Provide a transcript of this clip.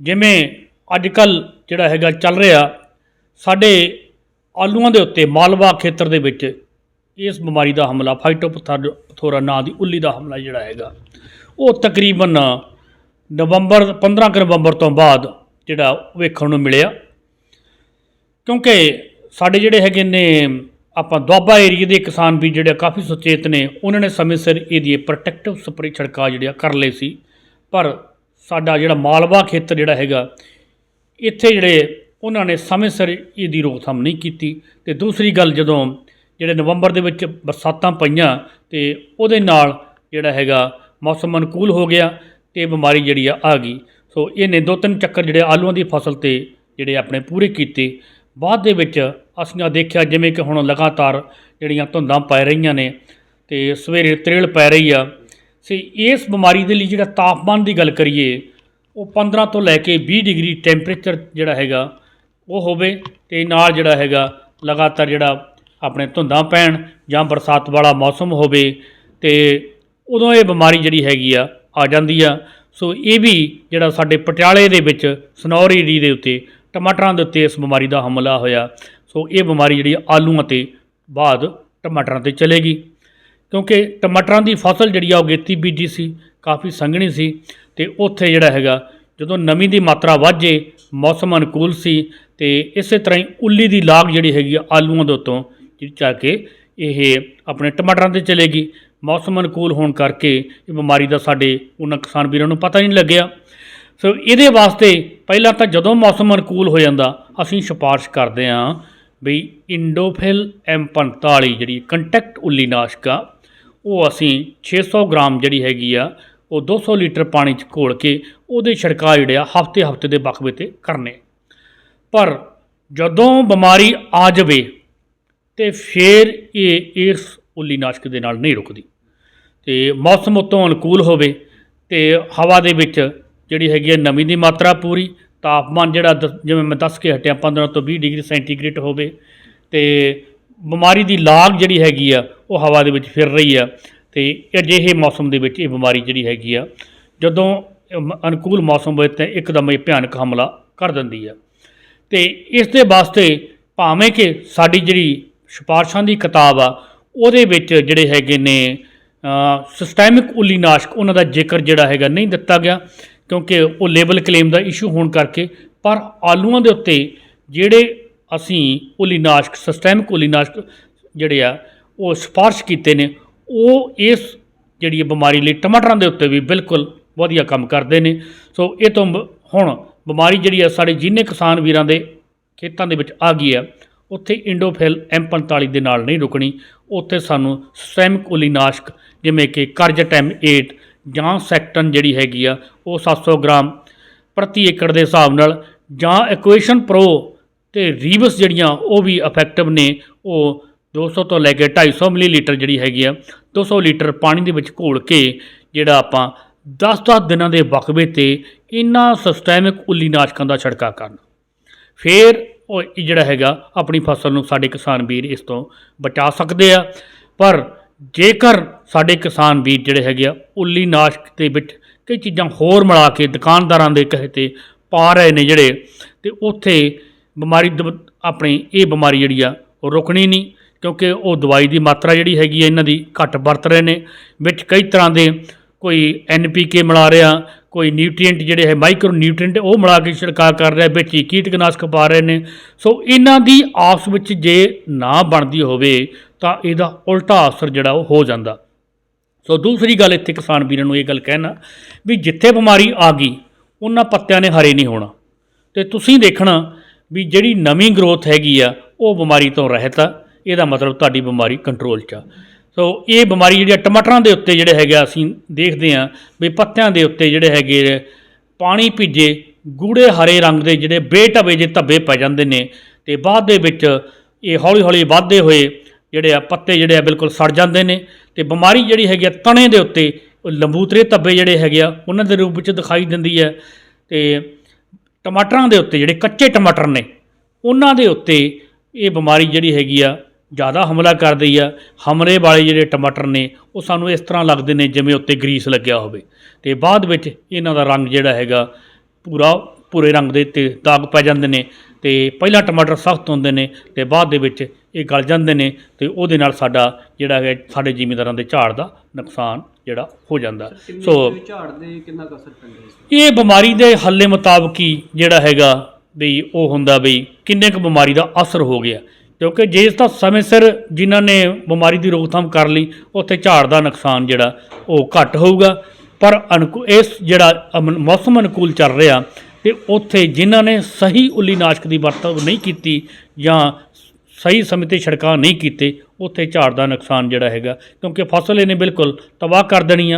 ਜਿਵੇਂ ਅੱਜ ਕੱਲ ਜਿਹੜਾ ਹੈਗਾ ਚੱਲ ਰਿਹਾ, ਸਾਡੇ ਆਲੂਆਂ ਦੇ ਉੱਤੇ ਮਾਲਵਾ ਖੇਤਰ ਦੇ ਵਿੱਚ ਇਸ ਬਿਮਾਰੀ ਦਾ ਹਮਲਾ ਫਾਈਟੋਪਥੋਰਾ ਨਾਂ ਦੀ ਉੱਲੀ ਦਾ ਹਮਲਾ ਜਿਹੜਾ ਹੈਗਾ, ਉਹ ਤਕਰੀਬਨ ਨਵੰਬਰ 15 ਕੁ ਨਵੰਬਰ ਤੋਂ ਬਾਅਦ ਜਿਹੜਾ ਵੇਖਣ ਨੂੰ ਮਿਲਿਆ। ਕਿਉਂਕਿ ਸਾਡੇ ਜਿਹੜੇ ਹੈਗੇ ਨੇ, ਆਪਾਂ ਦੁਆਬਾ ਏਰੀਏ ਦੇ ਕਿਸਾਨ ਵੀ ਜਿਹੜੇ ਕਾਫੀ ਸੁਚੇਤ ਨੇ, ਉਹਨਾਂ ਨੇ ਸਮੇਂ ਸਿਰ ਇਹਦੀ ਪ੍ਰੋਟੈਕਟਿਵ ਸਪਰੇ ਛੜਕਾ ਜਿਹੜਿਆ ਕਰ ਲਏ ਸੀ, ਪਰ ਸਾਡਾ ਜਿਹੜਾ ਮਾਲਵਾ ਖੇਤਰ ਜਿਹੜਾ ਹੈਗਾ, ਇੱਥੇ ਜਿਹੜੇ ਉਹਨਾਂ ਨੇ ਸਮੇਂ ਸਿਰ ਇਹਦੀ ਰੋਕਥਾਮ ਨਹੀਂ ਕੀਤੀ। ਤੇ ਦੂਸਰੀ ਗੱਲ ਜਦੋਂ ਜਿਹੜੇ ਨਵੰਬਰ ਦੇ ਵਿੱਚ ਬਰਸਾਤਾਂ ਪਈਆਂ ਤੇ ਉਹਦੇ ਨਾਲ ਜਿਹੜਾ ਹੈਗਾ ਮੌਸਮ ਅਨੁਕੂਲ ਹੋ ਗਿਆ ਤੇ ਬਿਮਾਰੀ ਜਿਹੜੀ ਆ ਆ ਗਈ। ਸੋ ਇਹਨੇ ਦੋ ਤਿੰਨ ਚੱਕਰ ਜਿਹੜੇ ਆਲੂਆਂ ਦੀ ਫਸਲ ਤੇ ਜਿਹੜੇ ਆਪਣੇ ਪੂਰੇ ਕੀਤੇ। ਬਾਅਦ ਦੇ ਵਿੱਚ ਅਸੀਂ ਦੇਖਿਆ ਜਿਵੇਂ ਕਿ ਹੁਣ ਲਗਾਤਾਰ ਜਿਹੜੀਆਂ ਧੁੰਦਾਂ ਪੈ ਰਹੀਆਂ ਨੇ ਤੇ ਸਵੇਰੇ ਤਰੇਲ ਪੈ ਰਹੀ ਆ ਸੇ ਇਸ ਬਿਮਾਰੀ ਦੇ ਲਈ ਜਿਹੜਾ ਤਾਪਮਾਨ ਦੀ ਗੱਲ ਕਰੀਏ, ਉਹ 15 ਤੋਂ ਲੈ ਕੇ 20 ਡਿਗਰੀ ਟੈਂਪਰੇਚਰ ਜਿਹੜਾ ਹੈਗਾ, ਉਹ ਹੋਵੇ ਤੇ ਨਾਲ ਜਿਹੜਾ ਹੈਗਾ ਲਗਾਤਾਰ ਜਿਹੜਾ ਆਪਣੇ ਧੁੰਦਾਂ ਪੈਣ ਜਾਂ ਬਰਸਾਤ ਵਾਲਾ ਮੌਸਮ ਹੋਵੇ ਤੇ ਉਦੋਂ ਇਹ ਬਿਮਾਰੀ ਜਿਹੜੀ ਹੈਗੀ ਆ ਆ ਜਾਂਦੀ ਆ। ਸੋ ਇਹ ਵੀ ਜਿਹੜਾ ਸਾਡੇ ਪਟਿਆਲੇ ਦੇ ਵਿੱਚ ਸਨੌਰ ਏਰੀ ਦੇ ਉੱਤੇ ਟਮਾਟਰਾਂ ਦੇ ਉੱਤੇ ਇਸ ਬਿਮਾਰੀ ਦਾ ਹਮਲਾ ਹੋਇਆ। ਸੋ ਇਹ ਬਿਮਾਰੀ ਜਿਹੜੀ ਆ ਆਲੂਆਂ ਤੇ ਬਾਅਦ ਟਮਾਟਰਾਂ ਤੇ ਚਲੇਗੀ। ਕਿਉਂਕਿ ਟਮਾਟਰਾਂ ਦੀ ਫਸਲ ਜਿਹੜੀ ਆ ਉਹ ਗੇਤੀ ਬੀਜੀ ਸੀ, ਕਾਫੀ ਸੰਘਣੀ ਸੀ ਤੇ ਉੱਥੇ ਜਿਹੜਾ ਹੈਗਾ ਜਦੋਂ ਨਮੀ ਦੀ ਮਾਤਰਾ ਵੱਧ ਜੇ ਮੌਸਮ ਅਨੁਕੂਲ ਸੀ ਤੇ ਇਸੇ ਤਰ੍ਹਾਂ ਹੀ ਉੱਲੀ ਦੀ ਲਾਗ ਜਿਹੜੀ ਹੈਗੀ ਆ ਆਲੂਆਂ ਦੇ ਉੱਤੋਂ ਜਿਹੜੀ ਚਾ ਕੇ ਇਹ ਆਪਣੇ ਟਮਾਟਰਾਂ ਤੇ ਚਲੇਗੀ ਮੌਸਮ ਅਨੁਕੂਲ ਹੋਣ ਕਰਕੇ ਇਹ ਬਿਮਾਰੀ ਦਾ ਸਾਡੇ ਉਹਨਾਂ ਕਿਸਾਨ ਵੀਰਾਂ ਨੂੰ ਪਤਾ ਹੀ ਨਹੀਂ ਲੱਗਿਆ। ਸੋ ਇਹਦੇ ਵਾਸਤੇ ਪਹਿਲਾਂ ਤਾਂ ਜਦੋਂ ਮੌਸਮ ਅਨੁਕੂਲ ਹੋ ਜਾਂਦਾ, ਅਸੀਂ ਸਿਫਾਰਿਸ਼ ਕਰਦੇ ਹਾਂ ਵੀ ਇੰਡੋਫਿਲ M45 ਜਿਹੜੀ ਕੰਟੈਕਟ ਉੱਲੀ ਨਾਸ਼ਕ ਆ ਉਹ ਅਸੀਂ 600 ਗ੍ਰਾਮ ਜਿਹੜੀ ਹੈਗੀ ਆ, ਉਹ 200 ਲੀਟਰ ਪਾਣੀ 'ਚ ਘੋਲ ਕੇ ਉਹਦੇ ਛਿੜਕਾਅ ਜਿਹੜੇ ਆ, ਹਫ਼ਤੇ ਹਫ਼ਤੇ ਦੇ ਬਖਵੇ ਤੇ ਕਰਨੇ। ਪਰ ਜਦੋਂ ਬਿਮਾਰੀ ਆ ਜਾਵੇ ਤੇ ਫਿਰ ਇਹ ਇਸ ਉੱਲੀ ਨਾਸ਼ਕ ਦੇ ਨਾਲ ਨਹੀਂ ਰੁਕਦੀ। ਤੇ ਮੌਸਮ ਉਤੋਂ ਅਨੁਕੂਲ ਹੋਵੇ ਤੇ ਹਵਾ ਦੇ ਵਿੱਚ ਜਿਹੜੀ ਹੈਗੀ ਹੈ ਨਮੀ ਦੀ ਮਾਤਰਾ ਪੂਰੀ, ਤਾਪਮਾਨ ਜਿਹੜਾ ਦ- ਜਿਵੇਂ ਮੈਂ ਦੱਸ ਕੇ ਹਟਿਆ 15 ਤੋਂ 20 ਡਿਗਰੀ ਸੈਂਟੀਗ੍ਰੇਡ ਹੋਵੇ ਤੇ ਬਿਮਾਰੀ ਦੀ ਲਾਗ ਜਿਹੜੀ ਹੈਗੀ ਆ, ਉਹ ਹਵਾ ਦੇ ਵਿੱਚ ਫਿਰ ਰਹੀ ਆ ਤੇ ਅਜਿਹੇ ਮੌਸਮ ਦੇ ਵਿੱਚ ਇਹ ਬਿਮਾਰੀ ਜਿਹੜੀ ਹੈਗੀ ਆ, ਜਦੋਂ ਅਨੁਕੂਲ ਮੌਸਮ ਹੋਵੇ ਤਾਂ ਇੱਕਦਮ ਇਹ ਭਿਆਨਕ ਹਮਲਾ ਕਰ ਦਿੰਦੀ ਆ। ਤੇ ਇਸ ਦੇ ਵਾਸਤੇ ਭਾਵੇਂ ਕਿ ਸਾਡੀ ਜਿਹੜੀ ਸਿਫਾਰਸ਼ਾਂ ਦੀ ਕਿਤਾਬ ਆ, ਉਹਦੇ ਵਿੱਚ ਜਿਹੜੇ ਹੈਗੇ ਨੇ ਸਿਸਟੈਮਿਕ ਉੱਲੀਨਾਸ਼ਕ ਉਹਨਾਂ ਦਾ ਜ਼ਿਕਰ ਜਿਹੜਾ ਹੈਗਾ ਨਹੀਂ ਦਿੱਤਾ ਗਿਆ, ਕਿਉਂਕਿ ਉਹ ਲੇਬਲ ਕਲੇਮ ਦਾ ਇਸ਼ੂ ਹੋਣ ਕਰਕੇ, ਪਰ ਆਲੂਆਂ ਦੇ ਉੱਤੇ ਜਿਹੜੇ ਅਸੀਂ ਉਲੀਨਾਸ਼ਕ ਸਿਸਟੈਮਿਕ ਉਲੀਨਾਸ਼ਕ ਜਿਹੜੇ ਆ, ਉਹ ਸਿਫਾਰਸ਼ ਕੀਤੇ ਨੇ। ਉਹ ਇਸ ਜਿਹੜੀ ਇਹ ਬਿਮਾਰੀ ਲਈ ਟਮਾਟਰਾਂ ਦੇ ਉੱਤੇ ਵੀ ਬਿਲਕੁਲ ਵਧੀਆ ਕੰਮ ਕਰਦੇ ਨੇ। ਸੋ ਇਹ ਤੋਂ ਬ- ਹੁਣ ਬਿਮਾਰੀ ਜਿਹੜੀ ਆ ਸਾਡੇ ਜਿੰਨੇ ਕਿਸਾਨ ਵੀਰਾਂ ਦੇ ਖੇਤਾਂ ਦੇ ਵਿੱਚ ਆ ਗਈ ਆ, ਉੱਥੇ ਇੰਡੋਫਿਲ M45 ਦੇ ਨਾਲ ਨਹੀਂ ਰੁਕਣੀ। ਉੱਥੇ ਸਾਨੂੰ ਸਿਸਟੈਮਿਕ ਉਲੀਨਾਸ਼ਕ ਜਿਵੇਂ ਕਿ ਕਰਜਟੈਮ 8 ਜਾਂ ਸੈਕਟਨ ਜਿਹੜੀ ਹੈਗੀ ਆ, ਉਹ 700 ਗ੍ਰਾਮ ਪ੍ਰਤੀ ਏਕੜ ਦੇ ਹਿਸਾਬ ਨਾਲ ਜਾਂ ਇਕੁਏਸ਼ਨ ਪ੍ਰੋ ਤੇ ਰੀਵਸ ਜਿਹੜੀਆਂ ਉਹ ਵੀ ਇਫੈਕਟਿਵ ਨੇ, ਉਹ 200 ਤੋਂ ਲੈ ਕੇ 250 ਮਿਲੀਲੀਟਰ ਜਿਹੜੀ ਹੈਗੀ ਆ 200 ਲੀਟਰ ਪਾਣੀ ਦੇ ਵਿੱਚ ਘੋਲ ਕੇ ਜਿਹੜਾ ਆਪਾਂ 10-10 ਦਿਨਾਂ ਦੇ ਵਕਵੇ ਤੇ ਇਹਨਾਂ ਸਿਸਟੈਮਿਕ ਉੱਲੀਨਾਸ਼ਕਾਂ ਦਾ ਛਿੜਕਾਅ ਕਰਨ। ਫਿਰ ਉਹ ਇਹ ਜਿਹੜਾ ਹੈਗਾ, ਆਪਣੀ ਫਸਲ ਨੂੰ ਸਾਡੇ ਕਿਸਾਨ ਵੀਰ ਇਸ ਤੋਂ ਬਚਾ ਸਕਦੇ ਆ, ਪਰ ਜੇਕਰ ਸਾਡੇ ਕਿਸਾਨ ਵੀਰ ਜਿਹੜੇ ਹੈਗੇ ਆ ਉੱਲੀ ਨਾਸ਼ਕ ਦੇ ਵਿੱਚ ਕਈ ਚੀਜ਼ਾਂ ਹੋਰ ਮਿਲਾ ਕੇ ਦੁਕਾਨਦਾਰਾਂ ਦੇ ਕਹੇ ਤੇ ਪਾ ਰਹੇ ਨੇ ਜਿਹੜੇ, ਤੇ ਉੱਥੇ ਬਿਮਾਰੀ ਦਬ- ਆਪਣੀ, ਇਹ ਬਿਮਾਰੀ ਜਿਹੜੀ ਆ, ਉਹ ਰੁਕਣੀ ਨਹੀਂ, ਕਿਉਂਕਿ ਉਹ ਦਵਾਈ ਦੀ ਮਾਤਰਾ ਜਿਹੜੀ ਹੈਗੀ ਆ, ਇਹਨਾਂ ਦੀ ਘੱਟ ਵਰਤ ਰਹੇ ਨੇ। ਵਿੱਚ ਕਈ ਤਰ੍ਹਾਂ ਦੇ ਕੋਈ ਐਨਪੀਕੇ ਮਿਲਾ ਰਿਹਾ, ਕੋਈ ਨਿਊਟ੍ਰੀਐਂਟ ਜਿਹੜੇ ਹੈ ਮਾਈਕਰੋ ਨਿਊਟ੍ਰੀਐਂਟ ਉਹ ਮਿਲਾ ਕੇ ਛਿੜਕਾਅ ਕਰ ਰਿਹਾ, ਵਿੱਚ ਹੀ ਕੀਟਨਾਸ਼ਕ ਪਾ ਰਹੇ ਨੇ। ਸੋ ਇਹਨਾਂ ਦੀ ਆਪਸ ਵਿੱਚ ਜੇ ਨਾ ਬਣਦੀ ਹੋਵੇ, ਤਾਂ ਇਹਦਾ ਉਲਟਾ ਅਸਰ ਜਿਹੜਾ ਉਹ ਹੋ ਜਾਂਦਾ। ਸੋ ਦੂਸਰੀ ਗੱਲ ਇੱਥੇ ਕਿਸਾਨ ਵੀਰਾਂ ਨੂੰ ਇਹ ਗੱਲ ਕਹਿਣਾ ਵੀ ਜਿੱਥੇ ਬਿਮਾਰੀ ਆ ਗਈ, ਉਹਨਾਂ ਪੱਤਿਆਂ ਨੇ ਹਰੇ ਨਹੀਂ ਹੋਣਾ। ਤੇ ਤੁਸੀਂ ਦੇਖਣਾ ਵੀ ਜਿਹੜੀ ਨਵੀਂ ਗਰੋਥ ਹੈਗੀ ਆ, ਉਹ ਬਿਮਾਰੀ ਤੋਂ ਰਹਿਤ ਆ। ਇਹਦਾ ਮਤਲਬ ਤੁਹਾਡੀ ਬਿਮਾਰੀ ਕੰਟਰੋਲ 'ਚ ਆ। ਸੋ ਇਹ ਬਿਮਾਰੀ ਜਿਹੜੀ ਆ, ਟਮਾਟਰਾਂ ਦੇ ਉੱਤੇ ਜਿਹੜੇ ਹੈਗੇ ਆ, ਅਸੀਂ ਦੇਖਦੇ ਆ ਵੀ ਪੱਤਿਆਂ ਦੇ ਉੱਤੇ ਜਿਹੜੇ ਹੈਗੇ ਪਾਣੀ ਭਿੱਜੇ, ਗੂੜੇ ਹਰੇ ਰੰਗ ਦੇ ਜਿਹੜੇ ਬੇਟਵੇ ਜੇ ਧੱਬੇ ਪੈ ਜਾਂਦੇ ਨੇ ਤੇ ਬਾਅਦ ਦੇ ਵਿੱਚ ਇਹ ਹੌਲੀ ਹੌਲੀ ਵੱਧਦੇ ਹੋਏ ਜਿਹੜੇ ਆ, ਪੱਤੇ ਜਿਹੜੇ ਆ, ਬਿਲਕੁਲ ਸੜ ਜਾਂਦੇ ਨੇ ਤੇ ਬਿਮਾਰੀ ਜਿਹੜੀ ਹੈਗੀ ਆ, ਤਣੇ ਦੇ ਉੱਤੇ ਲੰਬੂਤਰੇ ਧੱਬੇ ਜਿਹੜੇ ਹੈਗੇ ਆ, ਉਹਨਾਂ ਦੇ ਰੂਪ ਵਿੱਚ ਦਿਖਾਈ ਦਿੰਦੀ ਹੈ ਤੇ ਟਮਾਟਰਾਂ ਦੇ ਉੱਤੇ ਜਿਹੜੇ ਕੱਚੇ ਟਮਾਟਰ ਨੇ, ਉਹਨਾਂ ਦੇ ਉੱਤੇ ਇਹ ਬਿਮਾਰੀ ਜਿਹੜੀ ਹੈਗੀ ਆ, ਜ਼ਿਆਦਾ ਹਮਲਾ ਕਰਦੀ ਆ। ਹਮਲੇ ਵਾਲੇ ਜਿਹੜੇ ਟਮਾਟਰ ਨੇ, ਉਹ ਸਾਨੂੰ ਇਸ ਤਰ੍ਹਾਂ ਲੱਗਦੇ ਨੇ ਜਿਵੇਂ ਉੱਤੇ ਗਰੀਸ ਲੱਗਿਆ ਹੋਵੇ। ਤੇ ਬਾਅਦ ਵਿੱਚ ਇਹਨਾਂ ਦਾ ਰੰਗ ਜਿਹੜਾ ਹੈਗਾ, ਪੂਰਾ ਭੂਰੇ ਰੰਗ ਦੇ ਤੇ ਦਾਗ ਪੈ ਜਾਂਦੇ ਨੇ ਤੇ ਪਹਿਲਾਂ ਟਮਾਟਰ ਸਖਤ ਹੁੰਦੇ ਨੇ ਤੇ ਬਾਅਦ ਦੇ ਵਿੱਚ ਇਹ ਗਲ ਜਾਂਦੇ ਨੇ ਤੇ ਉਹਦੇ ਨਾਲ ਸਾਡਾ ਜਿਹੜਾ ਹੈ ਸਾਡੇ ਜ਼ਿਮੀਂਦਾਰਾਂ ਦੇ ਝਾੜ ਦਾ ਨੁਕਸਾਨ ਜਿਹੜਾ ਹੋ ਜਾਂਦਾ। ਸੋ ਝਾੜ ਦੇ ਕਿੰਨਾ ਅਸਰ ਪੈਂਦਾ ਇਹ ਬਿਮਾਰੀ ਦੇ ਹੱਲੇ ਮੁਤਾਬਕ ਹੀ ਜਿਹੜਾ ਹੈਗਾ ਵੀ ਉਹ ਹੁੰਦਾ ਵੀ ਕਿੰਨੇ ਕੁ ਬਿਮਾਰੀ ਦਾ ਅਸਰ ਹੋ ਗਿਆ। ਕਿਉਂਕਿ ਜੇ ਇਸ ਦਾ ਸਮੇਂ ਸਿਰ ਜਿਨ੍ਹਾਂ ਨੇ ਬਿਮਾਰੀ ਦੀ ਰੋਕਥਾਮ ਕਰ ਲਈ ਉੱਥੇ ਝਾੜ ਦਾ ਨੁਕਸਾਨ ਜਿਹੜਾ ਉਹ ਘੱਟ ਹੋਊਗਾ। ਪਰ ਇਸ ਜਿਹੜਾ ਮੌਸਮ ਅਨੁਕੂਲ ਚੱਲ ਰਿਹਾ ਤੇ ਉੱਥੇ ਜਿਨ੍ਹਾਂ ਨੇ ਸਹੀ ਉੱਲੀ ਨਾਸ਼ਕ ਦੀ ਵਰਤੋਂ ਨਹੀਂ ਕੀਤੀ ਜਾਂ ਸਹੀ ਸਮੇਂ ਤੇ ਛਿੜਕਾਅ ਨਹੀਂ ਕੀਤੇ, ਉੱਥੇ ਝਾੜ ਦਾ ਨੁਕਸਾਨ ਜਿਹੜਾ ਹੈਗਾ, ਕਿਉਂਕਿ ਫਸਲ ਇਹਨੇ ਬਿਲਕੁਲ ਤਬਾਹ ਕਰ ਦੇਣੀ ਆ।